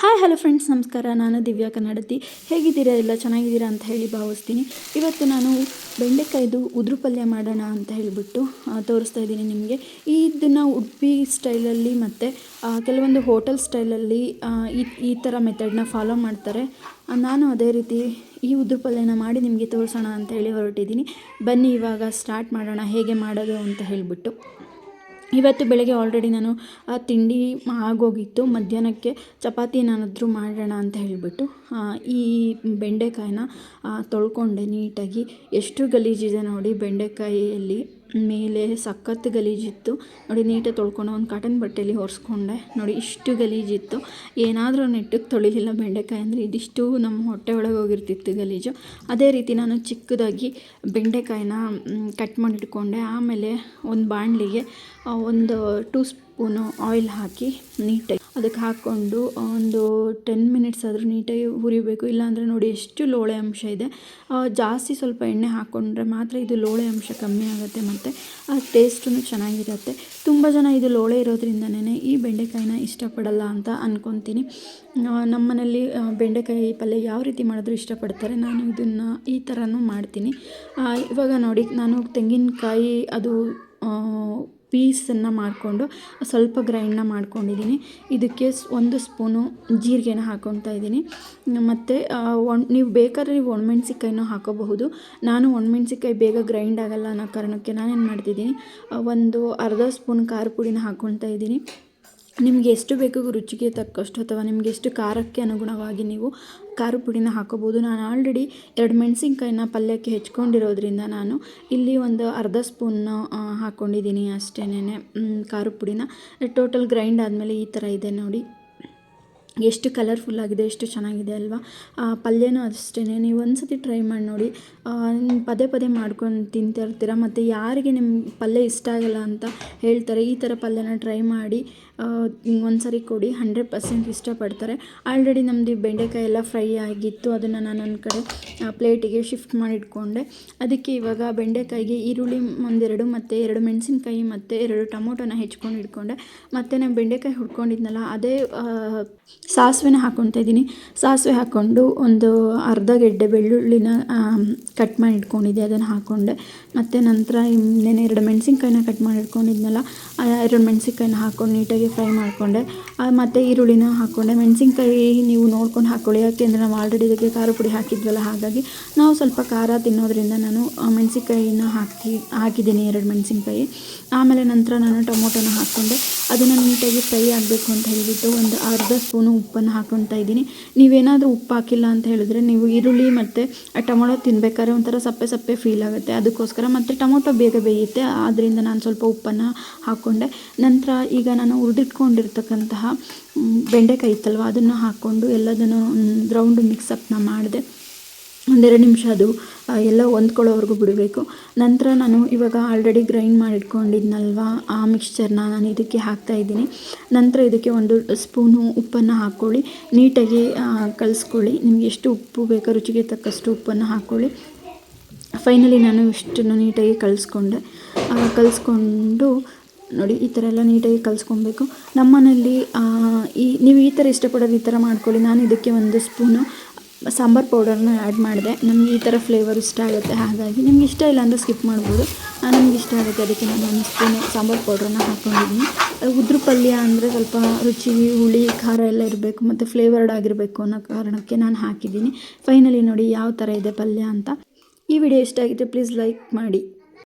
Hi hello friends ನಮಸ್ಕಾರ. ನಾನು ದಿವ್ಯಾ ಕನ್ನಡತಿ. ಹೇಗಿದ್ದೀರಾ? ಎಲ್ಲ ಚೆನ್ನಾಗಿದ್ದೀರಾ ಅಂತ ಹೇಳಿ ಭಾವಿಸ್ತೀನಿ. ಇವತ್ತು ನಾನು ಬೆಂಡೆಕಾಯ್ದು ಉದುರು ಪಲ್ಯ ಮಾಡೋಣ ಅಂತ ಹೇಳಿಬಿಟ್ಟು ತೋರಿಸ್ತಾ ಇದ್ದೀನಿ ನಿಮಗೆ. ಇದನ್ನು ಉಡುಪಿ ಸ್ಟೈಲಲ್ಲಿ ಮತ್ತು ಕೆಲವೊಂದು ಹೋಟೆಲ್ ಸ್ಟೈಲಲ್ಲಿ ಈ ಈ ಥರ ಮೆಥಡ್ನ ಫಾಲೋ ಮಾಡ್ತಾರೆ. ನಾನು ಅದೇ ರೀತಿ ಈ ಉದುರು ಪಲ್ಯನ ಮಾಡಿ ನಿಮಗೆ ತೋರಿಸೋಣ ಅಂತ ಹೇಳಿ ಹೊರಟಿದ್ದೀನಿ. ಬನ್ನಿ, ಇವಾಗ ಸ್ಟಾರ್ಟ್ ಮಾಡೋಣ. ಹೇಗೆ ಮಾಡೋದು ಅಂತ ಹೇಳಿಬಿಟ್ಟು. ಇವತ್ತು ಬೆಳಗ್ಗೆ ಆಲ್ರೆಡಿ ನಾನು ತಿಂಡಿ ಆಗೋಗಿತ್ತು. ಮಧ್ಯಾಹ್ನಕ್ಕೆ ಚಪಾತಿ ಏನಾದರೂ ಮಾಡೋಣ ಅಂತ ಹೇಳಿಬಿಟ್ಟು ಈ ಬೆಂಡೆಕಾಯಿನ ತೊಳ್ಕೊಂಡೆ ನೀಟಾಗಿ. ಎಷ್ಟು ಗಲೀಜಿದೆ ನೋಡಿ ಬೆಂಡೆಕಾಯಿಯಲ್ಲಿ. ಮೇಲೆ ಸಖತ್ ಗಲೀಜಿತ್ತು. ನೋಡಿ, ನೀಟಾಗಿ ತೊಳ್ಕೊಂಡು ಒಂದು ಕಾಟನ್ ಬಟ್ಟೆಯಲ್ಲಿ ಒರೆಸ್ಕೊಂಡೆ. ನೋಡಿ, ಇಷ್ಟು ಗಲೀಜಿತ್ತು. ಏನಾದರೂ ನೆಟ್ಟಗೆ ತೊಳಿಲಿಲ್ಲ ಬೆಂಡೆಕಾಯಿ ಅಂದರೆ. ಇದಿಷ್ಟು ನಮ್ಮ ಹೊಟ್ಟೆ ಒಳಗೆ ಹೋಗಿರ್ತಿತ್ತು ಗಲೀಜು. ಅದೇ ರೀತಿ ನಾನು ಚಿಕ್ಕದಾಗಿ ಬೆಂಡೆಕಾಯಿನ ಕಟ್ ಮಾಡಿಟ್ಕೊಂಡೆ. ಆಮೇಲೆ ಒಂದು ಬಾಣಲಿಗೆ ಒಂದು ಟೂ ಸ್ಪೂನು ಆಯಿಲ್ ಹಾಕಿ ನೀಟಾಗಿ ಅದಕ್ಕೆ ಹಾಕ್ಕೊಂಡು ಒಂದು ಟೆನ್ ಮಿನಿಟ್ಸ್ ಆದರೂ ನೀಟಾಗಿ ಹುರಿಬೇಕು. ಇಲ್ಲಾಂದರೆ ನೋಡಿ ಎಷ್ಟು ಲೋಳೆ ಅಂಶ ಇದೆ. ಜಾಸ್ತಿ ಸ್ವಲ್ಪ ಎಣ್ಣೆ ಹಾಕ್ಕೊಂಡ್ರೆ ಮಾತ್ರ ಇದು ಲೋಳೆ ಅಂಶ ಕಮ್ಮಿ ಆಗುತ್ತೆ ಮತ್ತು ಆ ಟೇಸ್ಟೂ ಚೆನ್ನಾಗಿರುತ್ತೆ. ತುಂಬ ಜನ ಇದು ಲೋಳೆ ಇರೋದ್ರಿಂದನೇ ಈ ಬೆಂಡೆಕಾಯಿನ ಇಷ್ಟಪಡಲ್ಲ ಅಂತ ಅಂದ್ಕೊತೀನಿ ನಮ್ಮನೇಲಿ ಬೆಂಡೆಕಾಯಿ ಪಲ್ಯ ಯಾವ ರೀತಿ ಮಾಡಿದ್ರು ಇಷ್ಟಪಡ್ತಾರೆ. ನಾನು ಇದನ್ನು ಈ ಥರನೂ ಮಾಡ್ತೀನಿ. ಇವಾಗ ನೋಡಿ, ನಾನು ತೆಂಗಿನಕಾಯಿ ಅದು ಪೀಸನ್ನು ಮಾಡಿಕೊಂಡು ಸ್ವಲ್ಪ ಗ್ರೈಂಡನ್ನ ಮಾಡ್ಕೊಂಡಿದ್ದೀನಿ. ಇದಕ್ಕೆ ಒಂದು ಸ್ಪೂನು ಜೀರಿಗೆನ ಹಾಕ್ಕೊತಾ ಇದ್ದೀನಿ. ಮತ್ತು ಒಣ, ನೀವು ಬೇಕಾದರೆ ನೀವು ಒಣಮೆಣ್ಸಿಕಾಯಿನೂ ಹಾಕೋಬಹುದು. ನಾನು ಒಣಮೆಣ್ಸಿಕಾಯಿ ಬೇಗ ಗ್ರೈಂಡ್ ಆಗೋಲ್ಲ ಅನ್ನೋ ಕಾರಣಕ್ಕೆ ನಾನೇನು ಮಾಡ್ತಿದ್ದೀನಿ ಒಂದು ಅರ್ಧ ಸ್ಪೂನ್ ಖಾರ ಪುಡಿನ ಹಾಕ್ಕೊತಾ ಇದ್ದೀನಿ. ನಿಮಗೆ ಎಷ್ಟು ಬೇಕು ರುಚಿಗೆ ತಕ್ಕಷ್ಟು ಅಥವಾ ನಿಮಗೆ ಎಷ್ಟು ಖಾರಕ್ಕೆ ಅನುಗುಣವಾಗಿ ನೀವು ಖಾರ ಪುಡಿನ ಹಾಕೋಬೋದು ನಾನು ಆಲ್ರೆಡಿ ಎರಡು ಮೆಣಸಿನ್ಕಾಯಿನ ಪಲ್ಯಕ್ಕೆ ಹೆಚ್ಕೊಂಡಿರೋದ್ರಿಂದ ನಾನು ಇಲ್ಲಿ ಒಂದು ಅರ್ಧ ಸ್ಪೂನ್ ಹಾಕ್ಕೊಂಡಿದ್ದೀನಿ ಅಷ್ಟೇನೆ ಖಾರ ಪುಡಿನ. ಟೋಟಲ್ ಗ್ರೈಂಡ್ ಆದಮೇಲೆ ಈ ಥರ ಇದೆ ನೋಡಿ. ಎಷ್ಟು ಕಲರ್ಫುಲ್ ಆಗಿದೆ, ಎಷ್ಟು ಚೆನ್ನಾಗಿದೆ ಅಲ್ವಾ? ಪಲ್ಯನೂ ಅಷ್ಟೇ ನೀವು ಒಂದು ಸತಿ ಟ್ರೈ ಮಾಡಿ ನೋಡಿ. ಪದೇ ಪದೇ ಮಾಡ್ಕೊಂಡು ತಿಂತಾ ಇರ್ತೀರ? ಮತ್ತು ಯಾರಿಗೆ ನಿಮ್ಮ ಪಲ್ಯ ಇಷ್ಟ ಆಗಲ್ಲ ಅಂತ ಹೇಳ್ತಾರೆ, ಈ ಥರ ಪಲ್ಯನ ಟ್ರೈ ಮಾಡಿ ಒಂದು ಸರಿ ಕೊಡಿ. ಹಂಡ್ರೆಡ್ ಪರ್ಸೆಂಟ್ ಇಷ್ಟಪಡ್ತಾರೆ. ಆಲ್ರೆಡಿ ನಮ್ಮದು ಬೆಂಡೆಕಾಯಿ ಎಲ್ಲ ಫ್ರೈ ಆಗಿತ್ತು. ಅದನ್ನು ನಾನು ಒಂದು ಕಡೆ ಪ್ಲೇಟಿಗೆ ಶಿಫ್ಟ್ ಮಾಡಿಟ್ಕೊಂಡೆ ಅದಕ್ಕೆ ಇವಾಗ ಬೆಂಡೆಕಾಯಿಗೆ ಈರುಳ್ಳಿ ಒಂದೆರಡು ಮತ್ತು ಎರಡು ಮೆಣಸಿನ್ಕಾಯಿ ಮತ್ತು ಎರಡು ಟೊಮೊಟೊನ ಹೆಚ್ಕೊಂಡು ಇಟ್ಕೊಂಡೆ. ಮತ್ತು ನಾನು ಬೆಂಡೆಕಾಯಿ ಹುಡ್ಕೊಂಡಿದ್ನಲ್ಲ ಅದೇ ಸಾಸಿವೆನ ಹಾಕ್ಕೊತಾ ಇದ್ದೀನಿ. ಸಾಸಿವೆ ಹಾಕ್ಕೊಂಡು ಒಂದು ಅರ್ಧ ಗೆಡ್ಡೆ ಬೆಳ್ಳುಳ್ಳಿನ ಕಟ್ ಮಾಡಿ ಇಟ್ಕೊಂಡಿದ್ದೆ ಅದನ್ನು ಹಾಕ್ಕೊಂಡೆ ಮತ್ತು ನಂತರ ಇನ್ನೇನು ಎರಡು ಮೆಣಸಿನ್ಕಾಯಿನ ಕಟ್ ಮಾಡಿ ಇಟ್ಕೊಂಡಿದ್ನಲ್ಲ ಎರಡು ಮೆಣಸಿನ್ಕಾಯಿನ ಹಾಕ್ಕೊಂಡು ನೀಟಾಗಿ ಫ್ರೈ ಮಾಡಿಕೊಂಡೆ. ಮತ್ತು ಈರುಳ್ಳಿನ ಹಾಕ್ಕೊಂಡೆ ಮೆಣಸಿನ್ಕಾಯಿ ನೀವು ನೋಡ್ಕೊಂಡು ಹಾಕ್ಕೊಳ್ಳಿ ಯಾಕೆಂದರೆ ನಾವು ಆಲ್ರೆಡಿ ಇದಕ್ಕೆ ಖಾರ ಪುಡಿ ಹಾಕಿದ್ವಲ್ಲ, ಹಾಗಾಗಿ ನಾವು ಸ್ವಲ್ಪ ಖಾರ ತಿನ್ನೋದ್ರಿಂದ ನಾನು ಮೆಣಸಿನ್ಕಾಯಿನ ಹಾಕಿ, ಹಾಕಿದ್ದೀನಿ ಎರಡು ಮೆಣಸಿನ್ಕಾಯಿ. ಆಮೇಲೆ ನಂತರ ನಾನು ಟೊಮೊಟೊನ ಹಾಕ್ಕೊಂಡೆ ಅದನ್ನು ನೀಟಾಗಿ ಫ್ರೈ ಆಗಬೇಕು ಅಂತ ಹೇಳಿಬಿಟ್ಟು ಒಂದು ಅರ್ಧ ಸ್ಪೂನು ಉಪ್ಪನ್ನು ಹಾಕೊತಾ ಇದ್ದೀನಿ. ನೀವೇನಾದರೂ ಉಪ್ಪು ಹಾಕಿಲ್ಲ ಅಂತ ಹೇಳಿದ್ರೆ ನೀವು ಈರುಳ್ಳಿ ಮತ್ತು ಟೊಮೊಟೊ ತಿನ್ಬೇಕಾದ್ರೆ ಒಂಥರ ಸಪ್ಪೆ ಸಪ್ಪೆ ಫೀಲ್ ಆಗುತ್ತೆ. ಅದಕ್ಕೋಸ್ಕರ ಮತ್ತು ಟೊಮೊಟೊ ಬೇಗ ಬೇಯುತ್ತೆ. ಆದ್ದರಿಂದ ನಾನು ಸ್ವಲ್ಪ ಉಪ್ಪನ್ನು ಹಾಕ್ಕೊಂಡೆ. ನಂತರ ಈಗ ನಾನು ಹುರಿದಿಟ್ಕೊಂಡಿರ್ತಕ್ಕಂತಹ ಮ್, ಬೆಂಡೆಕಾಯಿ ಇತ್ತಲ್ವ? ಅದನ್ನು ಹಾಕ್ಕೊಂಡು ಎಲ್ಲದನ್ನು ರೌಂಡ್ ಮಿಕ್ಸಪ್ನ ಮಾಡಿದೆ. ಒಂದೆರಡು ನಿಮಿಷ ಅದು ಎಲ್ಲ ಹೊಂದ್ಕೊಳ್ಳೋವರೆಗೂ ಬಿಡಬೇಕು. ನಂತರ ನಾನು ಇವಾಗ ಆಲ್ರೆಡಿ ಗ್ರೈಂಡ್ ಮಾಡಿಟ್ಕೊಂಡಿದ್ನಲ್ವ, ಆ ಮಿಕ್ಸ್ಚರ್ನ ನಾನು ಇದಕ್ಕೆ ಹಾಕ್ತಾ ಇದ್ದೀನಿ. ನಂತರ ಇದಕ್ಕೆ ಒಂದು ಸ್ಪೂನು ಉಪ್ಪನ್ನು ಹಾಕ್ಕೊಳ್ಳಿ. ನೀಟಾಗಿ ಕಲಿಸ್ಕೊಳ್ಳಿ. ನಿಮ್ಗೆ ಎಷ್ಟು ಉಪ್ಪು ಬೇಕೋ, ರುಚಿಗೆ ತಕ್ಕಷ್ಟು ಉಪ್ಪನ್ನು ಹಾಕ್ಕೊಳ್ಳಿ. ಫೈನಲಿ ನಾನು ಇಷ್ಟನ್ನು ನೀಟಾಗಿ ಕಲಿಸ್ಕೊಂಡೆ. ಕಲಿಸ್ಕೊಂಡು, ನೋಡಿ, ಈ ಥರ ಎಲ್ಲ ನೀಟಾಗಿ ಕಲಿಸ್ಕೊಬೇಕು. ನಮ್ಮನೇಲಿ ಈ, ನೀವು ಈ ಥರ ಇಷ್ಟಪಡೋದು ಈ ಥರ ಮಾಡ್ಕೊಳ್ಳಿ. ನಾನು ಇದಕ್ಕೆ ಒಂದು ಸ್ಪೂನು ಸಾಂಬಾರು ಪೌಡರ್ನ ಆ್ಯಡ್ ಮಾಡಿದೆ. ನಮಗೆ ಈ ಥರ ಫ್ಲೇವರ್ ಇಷ್ಟ ಆಗುತ್ತೆ. ಹಾಗಾಗಿ ನಿಮ್ಗೆ ಇಷ್ಟ ಇಲ್ಲ ಅಂದರೆ ಸ್ಕಿಪ್ ಮಾಡ್ಬೋದು. ನಮ್ಗೆ ಇಷ್ಟ ಆಗುತ್ತೆ. ಅದಕ್ಕೆ ನಾನು ಒಂದು ಸ್ಪೂನು ಸಾಂಬಾರು ಪೌಡ್ರನ್ನ ಹಾಕ್ಕೊಂಡಿದ್ದೀನಿ ಉದ್ರ ಪಲ್ಯ ಅಂದರೆ ಸ್ವಲ್ಪ ರುಚಿ, ಹುಳಿ, ಖಾರ ಎಲ್ಲ ಇರಬೇಕು ಮತ್ತು ಫ್ಲೇವರ್ಡ್ ಆಗಿರಬೇಕು ಅನ್ನೋ ಕಾರಣಕ್ಕೆ ನಾನು ಹಾಕಿದ್ದೀನಿ. ಫೈನಲಿ ನೋಡಿ, ಯಾವ ಥರ ಇದೆ ಪಲ್ಯ ಅಂತ. ಈ ವಿಡಿಯೋ ಇಷ್ಟ ಆಗಿದ್ರೆ ಪ್ಲೀಸ್ ಲೈಕ್ ಮಾಡಿ.